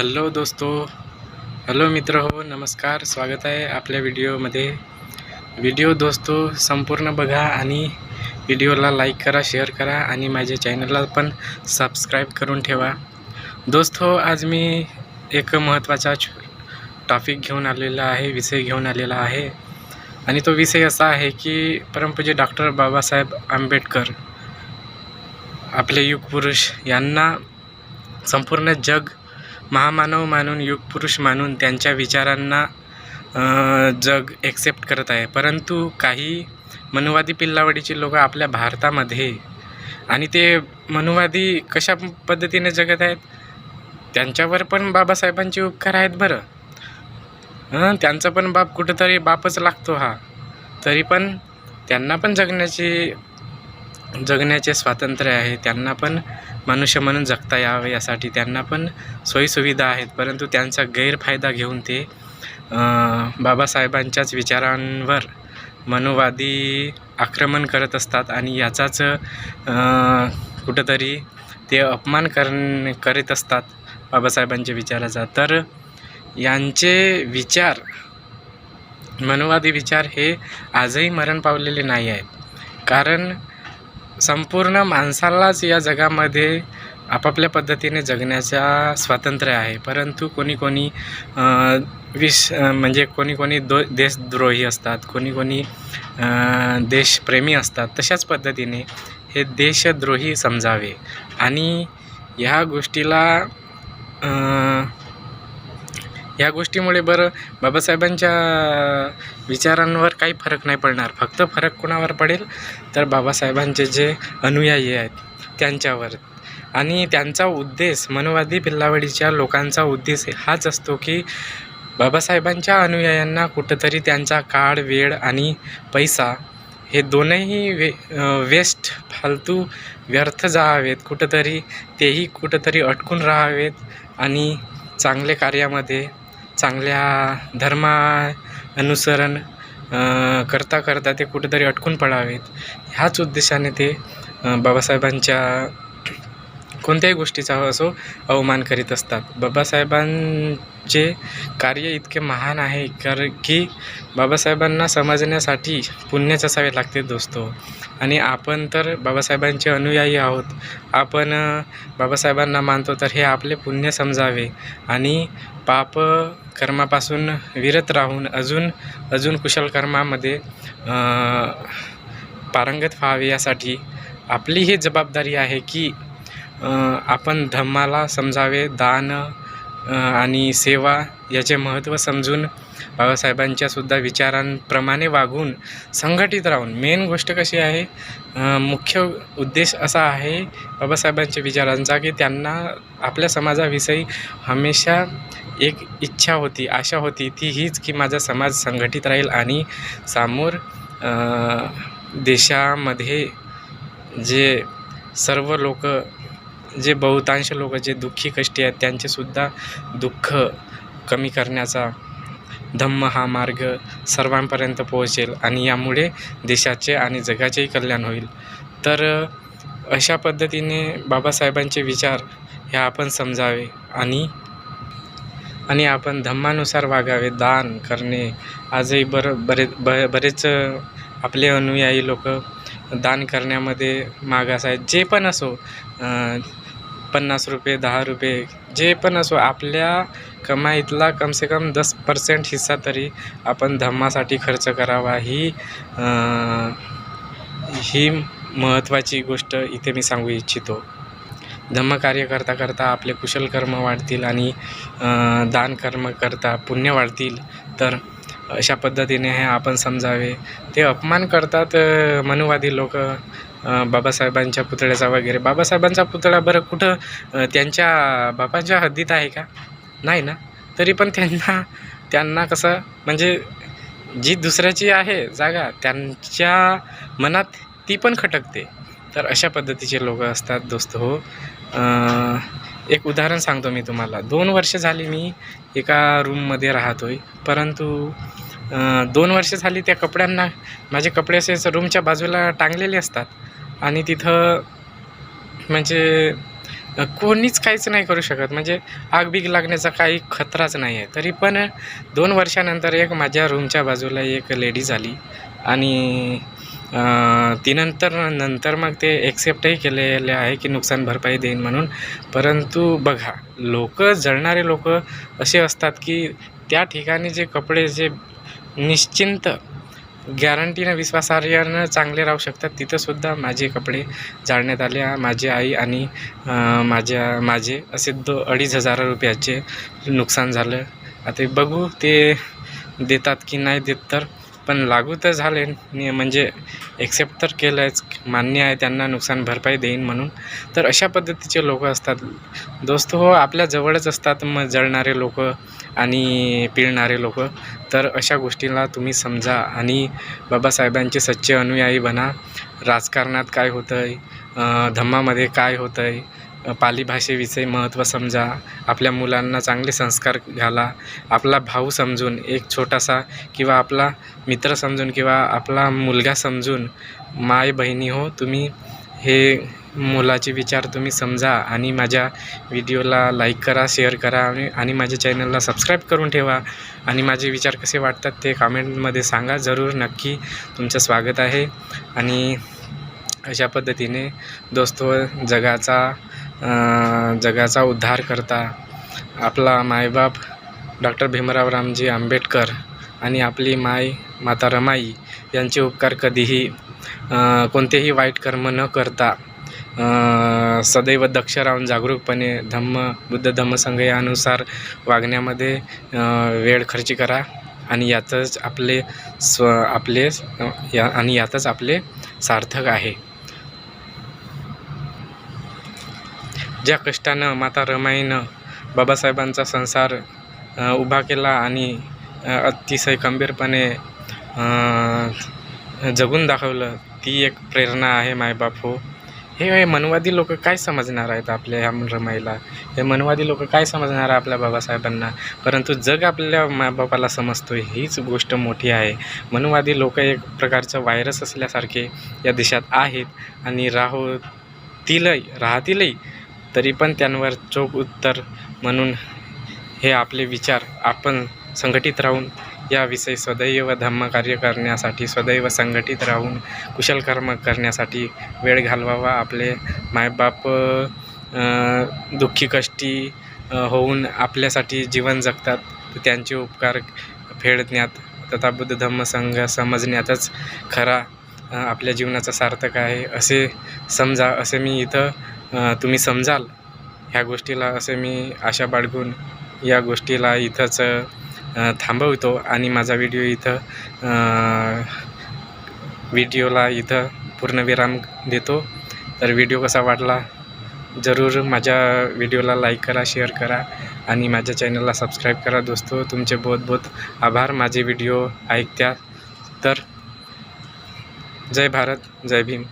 Hello दोस्तो hello मित्र हो नमस्कार स्वागत आहे आपल्या व्हिडिओमध्ये. व्हिडिओ दोस्तो संपूर्ण बघा आणि व्हिडिओला लाईक करा शेअर करा आणि माझ्या चॅनलला पण सबस्क्राईब करून ठेवा. दोस्त आज मी एक महत्त्वाचा टॉपिक घेऊन आलेला आहे विषय घेऊन आलेला आहे. आणि तो विषय असा आहे की परमपूज्य डॉक्टर बाबासाहेब आंबेडकर आपले युगपुरुष यांना संपूर्ण जग महामानव मानून युगपुरुष मानून त्यांच्या विचारांना जग एक्सेप्ट करत आहे. परंतु काही मनुवादी पिल्लावडीची लोक आपल्या भारतामध्ये आणि ते मनुवादी कशा पद्धतीने जगत आहेत? त्यांच्यावर पण बाबासाहेबांचे उपकार आहेत बरं. हं त्यांचा पण बाप कुठंतरी बापच लागतो हा. तरी पण त्यांना पण जगण्याची जगण्याचे स्वातंत्र्य आहे. त्यांना पण मनुष्य म्हणून जगता यावे यासाठी त्यांना पण सोयीसुविधा आहेत. परंतु त्यांचा गैरफायदा घेऊन ते बाबासाहेबांच्याच विचारांवर मनुवादी आक्रमण करत असतात आणि याचाच कुठंतरी ते अपमान कर करीत असतात बाबासाहेबांच्या विचाराचा. तर यांचे विचार मनुवादी विचार हे आजही मरण पावलेले नाही आहेत. कारण संपूर्ण माणसालाच या जगामध्ये आपापल्या पद्धतीने जगण्याचा स्वातंत्र्य आहे. परंतु कोणी कोणी विष विश म्हणजे कोणी कोणी दो देशद्रोही असतात कोणी कोणी देशप्रेमी असतात तशाच पद्धतीने हे देशद्रोही समजावे. आणि ह्या गोष्टीला ह्या गोष्टीमुळे बरं बाबासाहेबांच्या विचारांवर काही फरक नाही पडणार. फक्त फरक कोणावर पडेल? तर बाबासाहेबांचे जे अनुयायी आहेत त्यांच्यावर. आणि त्यांचा उद्देश मनुवादी पिल्लावडीच्या लोकांचा उद्देश हाच असतो की बाबासाहेबांच्या अनुयायांना कुठंतरी त्यांचा काळ वेळ आणि पैसा हे दोनही वे वेस्ट फालतू व्यर्थ जावेत. कुठंतरी तेही कुठंतरी अटकून राहावेत आणि चांगल्या कार्यामध्ये चांगल्या धर्मा अनुसरण करता करता ते कुठेतरी अटकून पडावेत. ह्याच उद्देशाने ते बाबासाहेबांच्या कोणत्याही गोष्टीचा असो अवमान करीत असतात. बाबासाहेबांचे कार्य इतके महान आहे कारण की बाबासाहेबांना समजण्यासाठी पुण्याच असावे लागते दोस्तो. आणि आपण तर बाबासाहेबांचे अनुयायी आहोत. आपण बाबासाहेबांना मानतो तर हे आपले पुण्य समजावे. आणि पाप कर्मापासून विरत राहून अजून अजून कुशल कर्मामध्ये पारंगत व्हावे यासाठी आपली ही जबाबदारी आहे की आपण धम्माला समजावे दान आणि सेवा याचे महत्त्व समजून बाबासाहेबांच्यासुद्धा विचारांप्रमाणे वागून संघटित राहून. मेन गोष्ट कशी आहे मुख्य उद्देश असा आहे बाबासाहेबांच्या विचारांचा की त्यांना आपल्या समाजाविषयी हमेशा एक इच्छा होती आशा होती ती हीच की माझा समाज संघटित राहील आणि समोर देशामध्ये जे सर्व लोक जे बहुतांश लोक जे दुःखी कष्टी आहेत त्यांचेसुद्धा दुःख कमी करण्याचा धम्म हा मार्ग सर्वांपर्यंत पोहोचेल आणि यामुळे देशाचे आणि जगाचेही कल्याण होईल. तर अशा पद्धतीने बाबासाहेबांचे विचार हे आपण समजावे आणि आणि आपण धम्मानुसार वागावे दान करणे. आजही बरं बरे ब बरेच आपले अनुयायी लोक दान करण्यामध्ये मागास आहेत. जे पण असो पन्नास रुपये दहा रुपये जे पण असो आपल्या कमाईतला कमसे कम दस पर्सेंट हिस्सा तरी आपण धम्मासाठी खर्च करावा ही ही महत्त्वाची गोष्ट इथे मी सांगू इच्छितो. धम्मकार्य करता करता आपले कुशल कर्म वाढतील आणि दान कर्म करता पुण्य वाढतील. तर अशा पद्धतीने हे आपण समजावे. ते अपमान करतात मनुवादी लोक बाबासाहेबांच्या पुतळ्याचा वगैरे. बाबासाहेबांचा पुतळा बरं कुठं त्यांच्या बापांच्या हद्दीत आहे का? नाही ना? तरी पण त्यांना त्यांना कसं म्हणजे जी दुसऱ्याची आहे जागा त्यांच्या मनात ती पण खटकते. तर अशा पद्धतीचे लोक असतात दोस्त हो. एक उदाहरण सांगतो मी तुम्हाला. दोन वर्ष झाली मी एका रूममध्ये राहतो आहे परंतु दोन वर्ष झाली त्या कपड्यांना माझे कपडे असेच रूमच्या बाजूला टांगलेले असतात. आणि तिथं म्हणजे कोणीच काहीच नाही करू शकत. म्हणजे आगबीग लागण्याचा काही खतराच नाही आहे. तरी पण दोन वर्षानंतर एक माझ्या रूमच्या बाजूला एक लेडीज आली आणि तीनंतर ती नंतर नंतर मग ते एक्सेप्टही केलेले आहे की नुकसान भरपाई देईन म्हणून. परंतु बघा लोक जळणारे लोक असे असतात की त्या ठिकाणी जे कपडे जे निश्चिंत गॅरंटीनं विश्वासार्हनं चांगले राहू शकतात. तिथंसुद्धा माझे कपडे जाळण्यात आले. माझी आई आणि माझ्या माझे असे दो अडीच हजार रुपयाचे नुकसान झालं. आता बघू ते देतात की नाही देत तर. पण लागू तर झाले. म्हणजे एक्सेप्ट तर केलं आहेच मान्य आहे त्यांना नुकसान भरपाई देईन म्हणून. तर अशा पद्धतीचे लोक असतात. दोस्त हो आपल्या जवळच असतात मग जळणारे लोक आणि पिळणारे लोक. तर अशा गोष्टीला तुम्ही समजा आणि बाबासाहेबांचे सच्चे अनुयायी बना. राजकारणात काय होतं आहे धम्मामध्ये काय होतं आहे पालीभाषेविषयी महत्त्व समजा आपल्या मुलांना चांगले संस्कार घाला आपला भाऊ समजून एक छोटासा किंवा आपला मित्र समजून किंवा आपला मुलगा समजून माय बहिणी हो तुम्ही हे मुलाचे विचार तुम्ही समजा आणि माझ्या व्हिडिओला लाईक करा शेअर करा आणि आणि माझ्या चॅनलला सबस्क्राईब करून ठेवा. आणि माझे विचार कसे वाटतात ते कमेंटमध्ये सांगा. जरूर नक्की तुमचं स्वागत आहे. आणि अशा पद्धतीने दोस्तो हो, जगाचा जगाचा उद्धार करता. आपला मायबाप डॉक्टर भीमराव रामजी आंबेडकर आणि आपली माय माता रमाई यांचे उपकार कधीही कोणतेही वाईट कर्म न करता सदैव दक्ष राहून जागरूकपणे धम्म बुद्ध धम्मसंघ यानुसार वागण्यामध्ये वेळ खर्ची करा आणि यातच आपले स्व आपले या आणि यातच आपले सार्थक आहे. ज्या कष्टानं माता रमाईनं बाबासाहेबांचा संसार उभा केला आणि अतिशय खंबीरपणे जगून दाखवलं ती एक प्रेरणा आहे मायबाप हो. हे मनवादी लोक काय समजणार आहेत आपल्या ह्या रमाईला? हे मनवादी लोक काय समजणार आहे आपल्या बाबासाहेबांना? परंतु जग आपल्या मायबापाला समजतो हीच गोष्ट मोठी आहे. मनवादी लोक एक प्रकारचं व्हायरस असल्यासारखे या देशात आहेत आणि राहतीलही राहतीलही तरी पण त्यांवर चोख उत्तर म्हणून हे आपले विचार आपण संघटित राहून याविषयी सदैव धम्मकार्य करण्यासाठी सदैव संघटित राहून कुशल कर्म करण्यासाठी वेळ घालवावा. आपले मायबाप दुःखी कष्टी होऊन आपल्यासाठी जीवन जगतात. त्यांचे उपकार फेडण्यात तथा बुद्ध धम्म संघ समजण्यातच खरा आपल्या जीवनाचा सार्थक आहे. असे समजा असे मी इथं तुम्ही समजाल. ह्या गोष्टीला असे मी आशा बाळगून या गोष्टीला इथंच थांबवतो आणि माझा व्हिडिओ इथं व्हिडिओला इथं पूर्णविराम देतो. तर व्हिडिओ कसा वाटला जरूर माझ्या व्हिडिओला लाईक करा शेअर करा आणि माझ्या चॅनलला सबस्क्राईब करा दोस्तो. तुमचे बहुत बहुत आभार. माझे व्हिडिओ ऐकत्या तर जय भारत जय भीम.